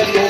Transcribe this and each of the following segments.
Mario.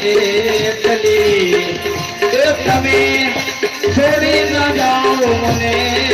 દેખલી તમે છોડી ન જાઓ મને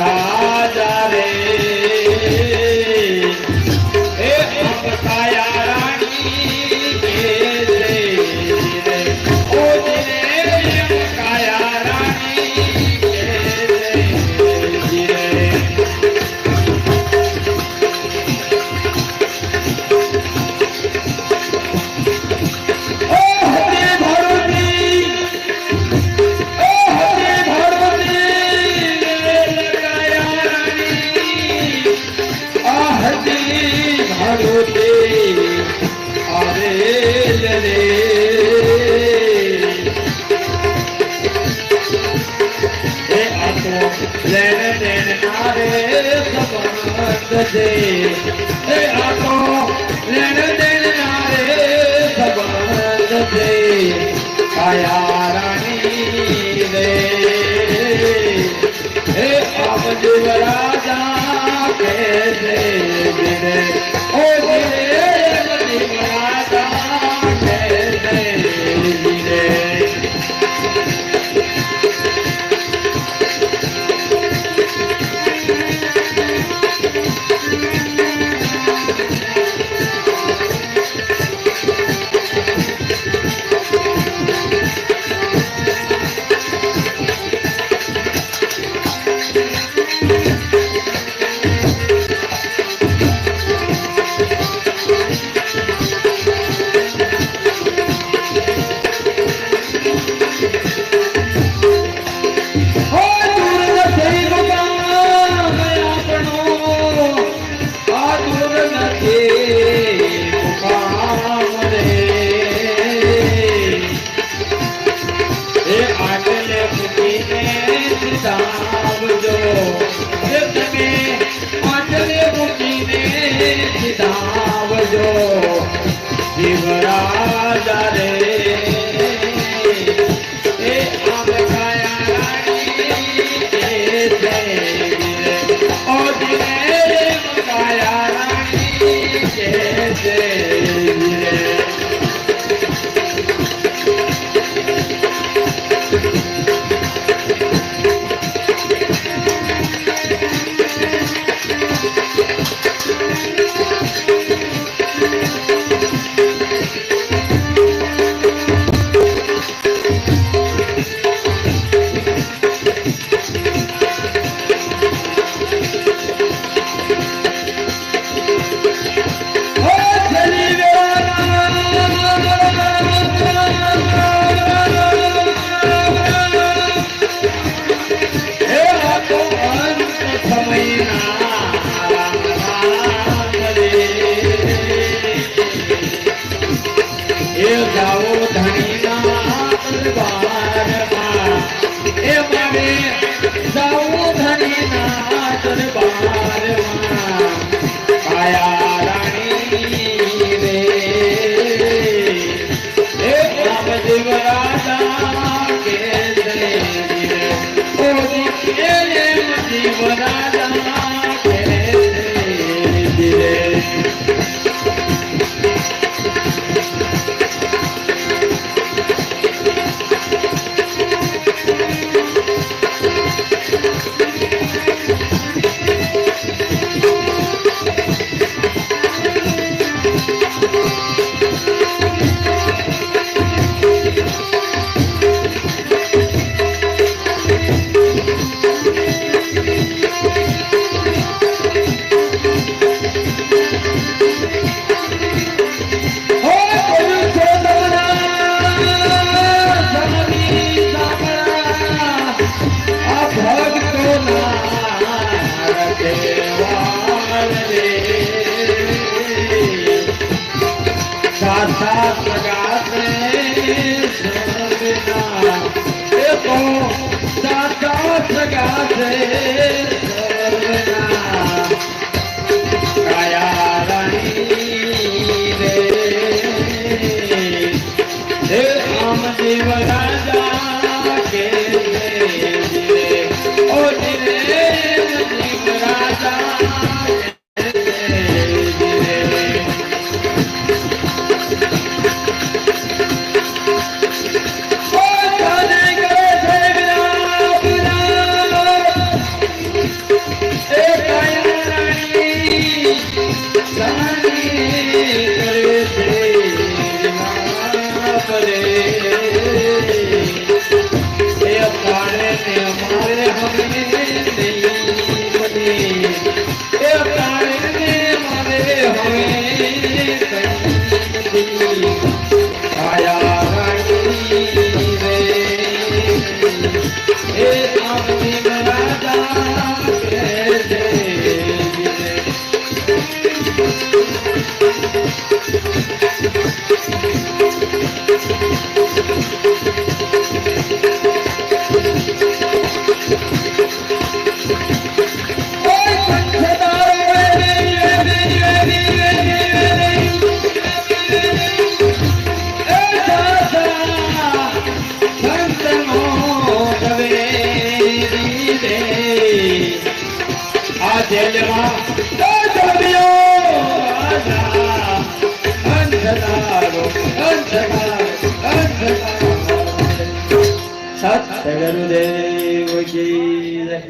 માયા રાણી રે હે અમજ રાજા કે जाऊ धनी ना. એ તો સાચા સગા છે Eylem de vakile